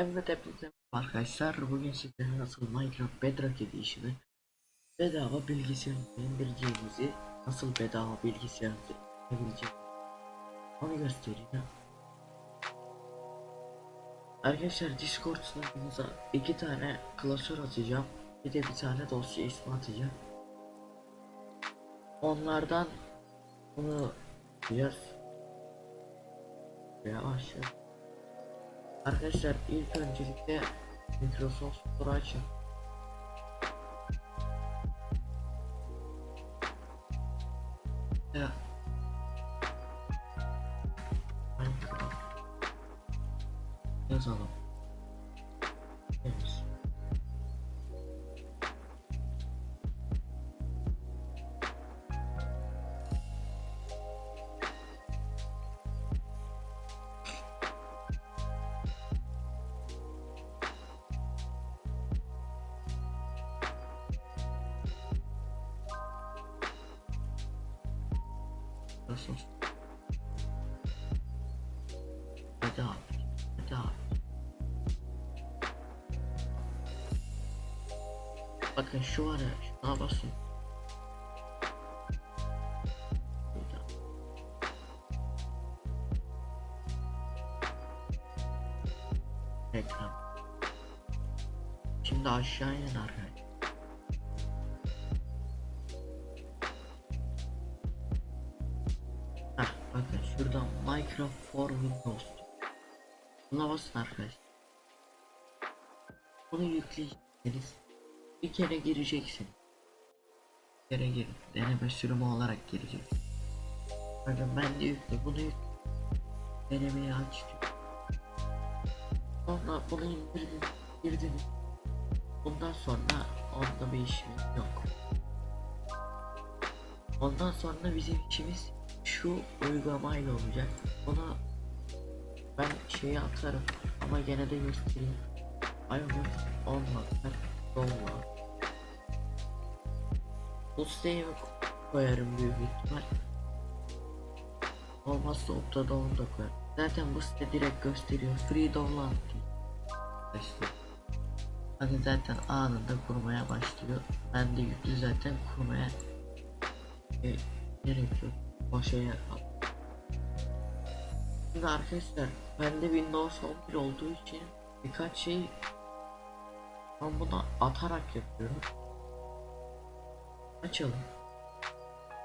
Evet hepinize arkadaşlar. Bugün sizlere nasıl Minecraft Bedrock Edition'ı bedava bilgisayarınıza indireceğinizi nasıl bedava bilgisayarınıza indireceğinizi onu göstereceğim Arkadaşlar Discord sunucumuza iki tane klasör atacağım. Bir de bir tane dosya ismi atacağım. Onlardan bunu yapacağız. Yavaş yavaş Arkadaşlar ilk öncelikle Microsoft açın. Nasıl? Hadi abi. Bakın şu var ya şuna basın. Ekran. Şimdi aşağı inin arkadaşlar. Bakın şuradan Minecraft for Windows. Buna basın arkadaşlar. Bunu yükleyeceksiniz. Bir kere gireceksin. Bir kere girin. Deneme sürümü olarak girecek. Bakın ben de yükle bunu yükle. Denemeyi aç diyor. Sonra bunu indirdin. Girdiniz. Bundan sonra onda bir işimiz yok. Ondan sonra bizim işimiz şu uygulamayla olacak. Ona ben şeyi atarım ama gene de göstereyim. Ayımız olmaktan dolma. Bu siteye koyarım büyük ihtimal. Olmazsa Opta'da onu da koyarım. Zaten bu site direkt gösteriyor. Free download. İşte. Hani zaten anında kurmaya başlıyor. Ben de yüklü zaten kurmaya e, gerek yok. Al. Şimdi arkadaşlar bende Windows 11 olduğu için birkaç şey ben bunu atarak yapıyorum. Açalım.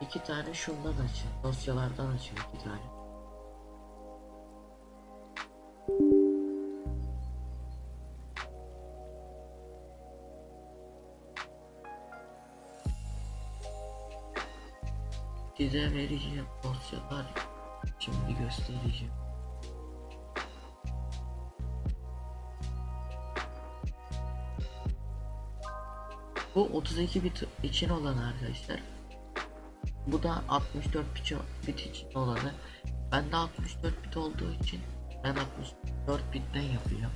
İki tane şundan açın. Dosyalardan açın iki tane. Size vereceğim dosyalar şimdi göstereceğim. Bu 32 bit için olan arkadaşlar. Bu da 64 bit, için olanı. Ben de 64 bit olduğu için ben 64 bitten yapıyorum.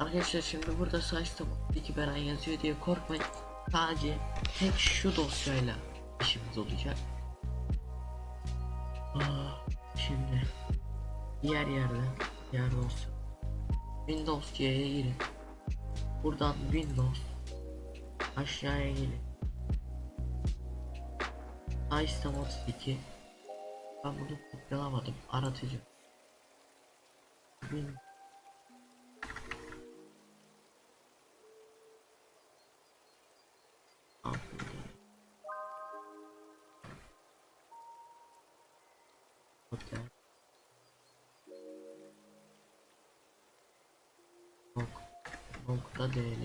Arkadaşlar şimdi burada saçta 2 beren yazıyor diye korkmayın. Sadece tek şu dosyayla işimiz olacak. Diğer yerden diğer dosya Windows C'ye girin. Buradan Windows aşağıya gelin. System 32 ben bunu kopyalamadım aratıcı. Win Okey. Nokta dl.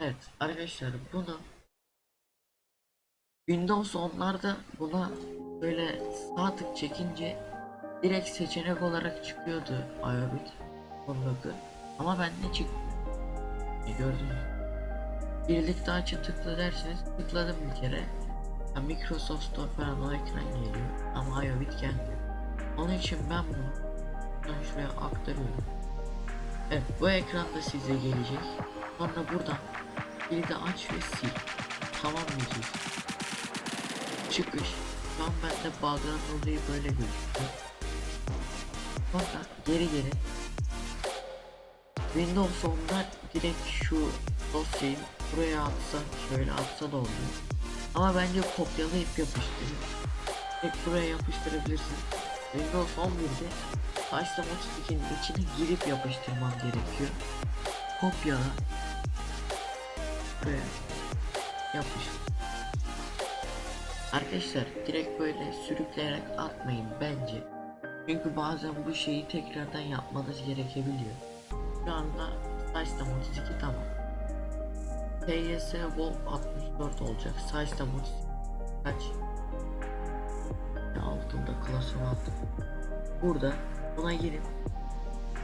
Evet arkadaşlar bunu Windows 10'larda buna böyle sağ tık çekince direkt seçenek olarak çıkıyordu Iobit 19 ama bende çıkmıyor. E gördünüz. Birlikte açı tıkla derseniz tıkladım bir kere. Ya Microsoft Store falan o ekran geliyor ama Iobit gelmiyor. Onun için ben bunu şuraya aktarıyorum. Evet bu ekranda size gelecek. Sonra buradan bir de aç ve sil. Tamam diyeceğiz. Çıkış. Şu an bende bağlanan olayı böyle gözüküyor. Sonra geri geri. Windows 10'da direkt şu dosyayı buraya atsa şöyle atsa da oluyor. Ama bence kopyalayıp yapıştırın. Direkt buraya yapıştırabilirsin. Windows 11'de Taşla Motifik'in içine girip yapıştırman gerekiyor. Kopyala. Buraya yapıştır. Arkadaşlar direkt böyle sürükleyerek atmayın bence. Çünkü bazen bu şeyi tekrardan yapmanız gerekebiliyor. Şu anda Size Mod 2 tamam. TYS Wolf 64 olacak. Size Mod kaç? Altında klasör altı. Burada buna girip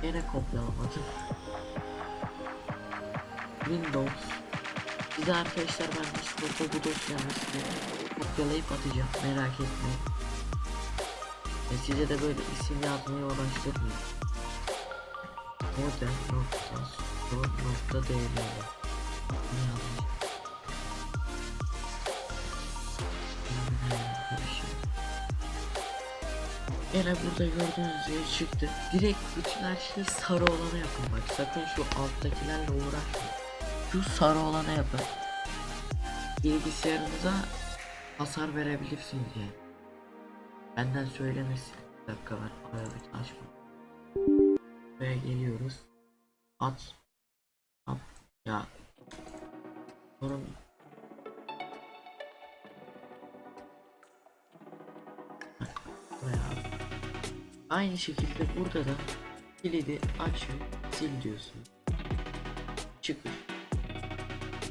yine kopyalamadım. Windows Size arkadaşlar ben Discord'da bu dosyanı size kopyalayıp atacağım merak etmeyin. Ve size de böyle isim yazmaya uğraştırmayın. Modern nokta nokta dl Ne yazmış? Yine burada gördüğünüz gibi çıktı. Direkt bütün her şeyi sarı olana yapın bak. Sakın şu alttakilerle uğraşmayın. Şu sarı olana yapın. Bilgisayarınıza hasar verebilirsiniz yani. Benden söylemesi. Bir dakika. Araya bir açma. Buraya geliyoruz. At. At. Ya. Sorun. Aynı şekilde burada da kilidi açın, sil diyorsun. Çıkış.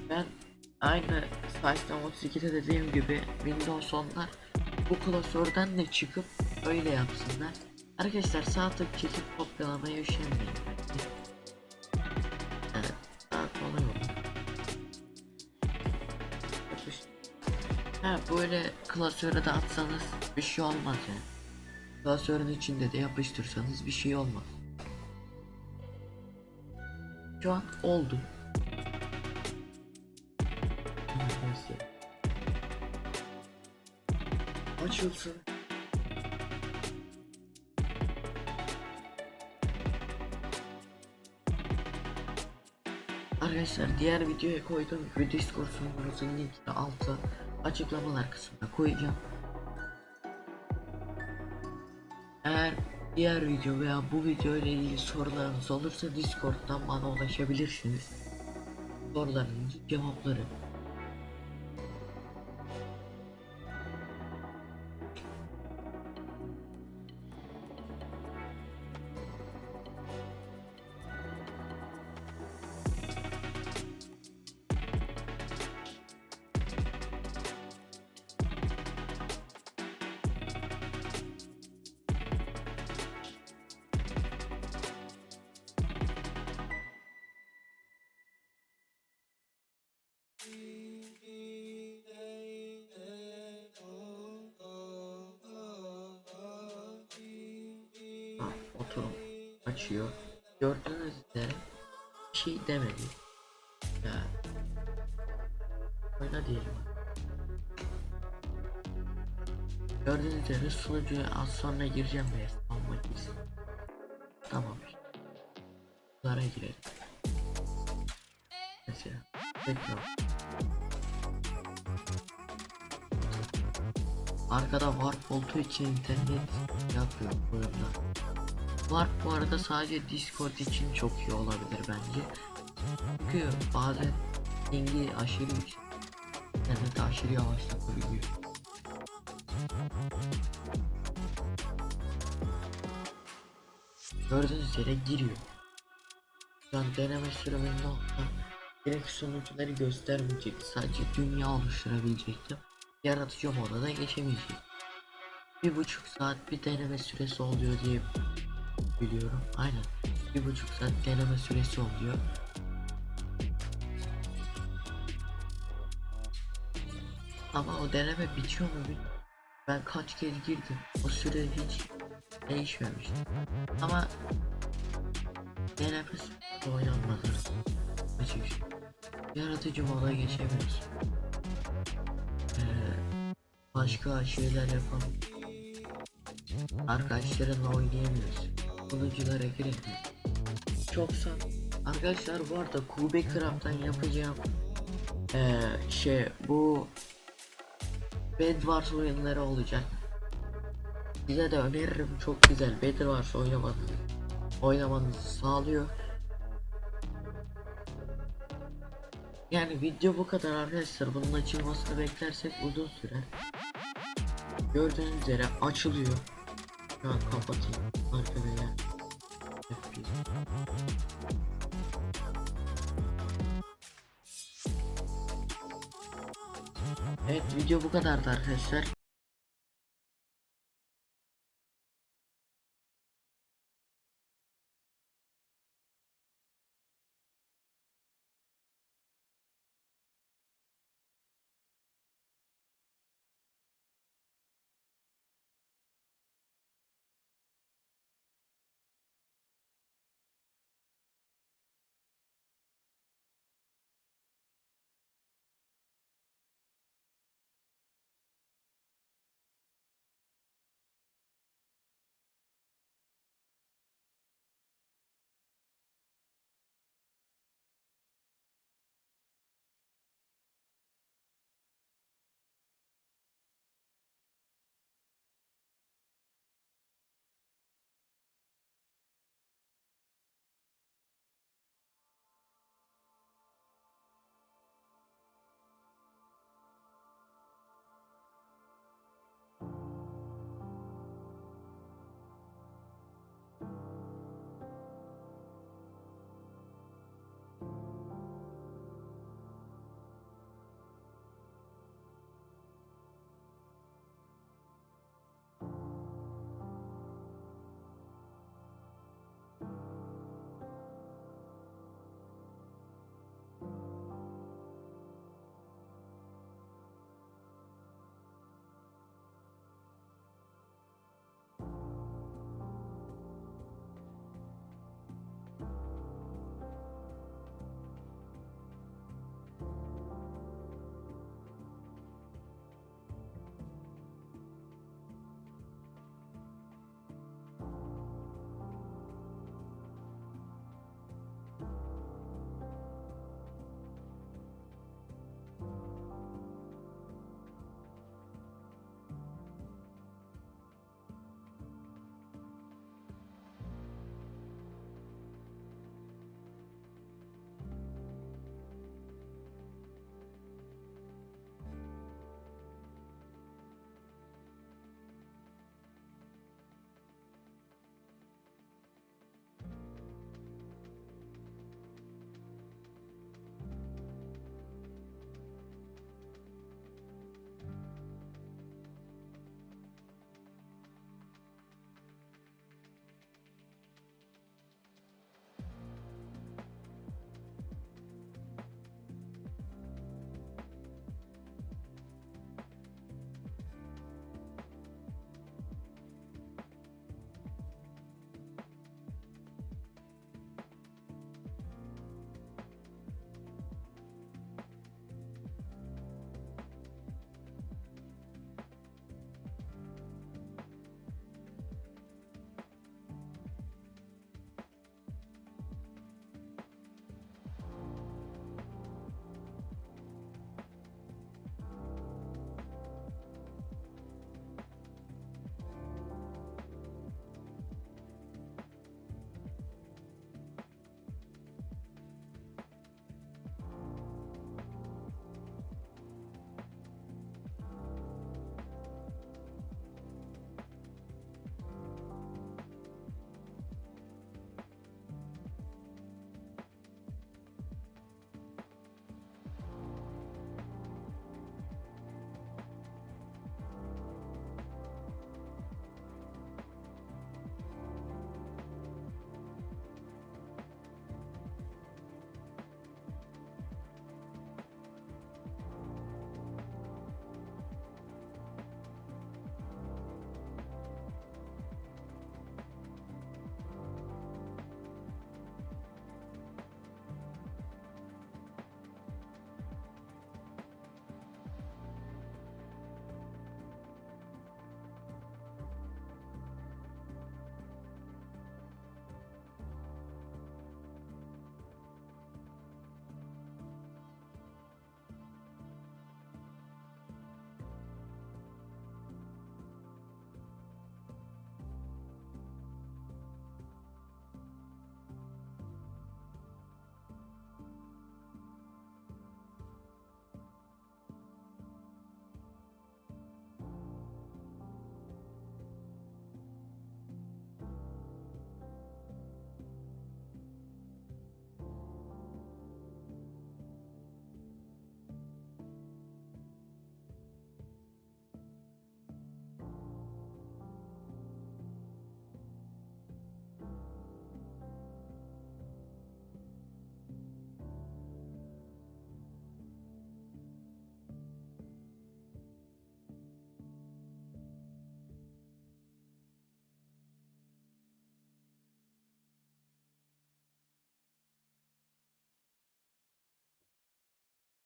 Ben aynı Size'dan 32'de dediğim gibi Windows 10'lar bu klasörden de çıkıp öyle yapsınlar. Arkadaşlar sağ tık çekip kopyalamaya üşenmeyin. Evet. Ha böyle klasöre de atsanız bir şey olmaz yani. Klasörün içinde de yapıştırsanız bir şey olmaz. Şu an oldu. Açılsın. Arkadaşlar diğer videoya koyduğum bir Discord sunucumuzun linkini altta açıklamalar kısmına koyacağım. Diğer video veya bu video ile ilgili sorularınız olursa Discord'dan bana ulaşabilirsiniz. Sorularınızı cevaplarım. Oturum açıyor. Gördüğünüz üzere bir şey demedi. Ya. Oyna diyelim. Gördüğünüz üzere sunucuya az sonra gireceğim ve almak için. Tamam. Bunlara girelim. Mesela. Tekrar. Arkada warp olduğu için internet yapıyor bu oyunda. Warp bu arada sadece Discord için çok iyi olabilir bence. Çünkü bazen pingi aşırı yüksek. İnternet aşırı yavaşlatabiliyor. Gördüğünüz üzere giriyor. Şu an deneme sürümünde nokta direkt sunucuları göstermeyecek. Sadece dünya oluşturabilecektim. Yaratıcı moda da geçemeyecek. Bir buçuk saat bir deneme süresi oluyor diye biliyorum. Aynen. Bir buçuk saat deneme süresi oluyor. Ama o deneme bitiyor mu bilmiyorum. Ben kaç kez girdim. O süre hiç değişmemişti. Ama deneme oynanmadı. Açıkçası. Yaratıcı moda geçemiyorsun. Ee, başka şeyler yapalım. Arkadaşlarınla oynayamıyorsun. Sunuculara giremiyorsun. Çok san Arkadaşlar bu arada Kube Craft'tan yapacağım eee şey bu Bed Wars oyunları olacak. Size de öneririm çok güzel Bed Wars oynamanızı oynamanızı sağlıyor. Yani video bu kadar arkadaşlar bunun açılmasını beklersek uzun sürer. Gördüğünüz üzere açılıyor. Şu an kapatayım arkada ya. F1. Evet video bu kadardı arkadaşlar.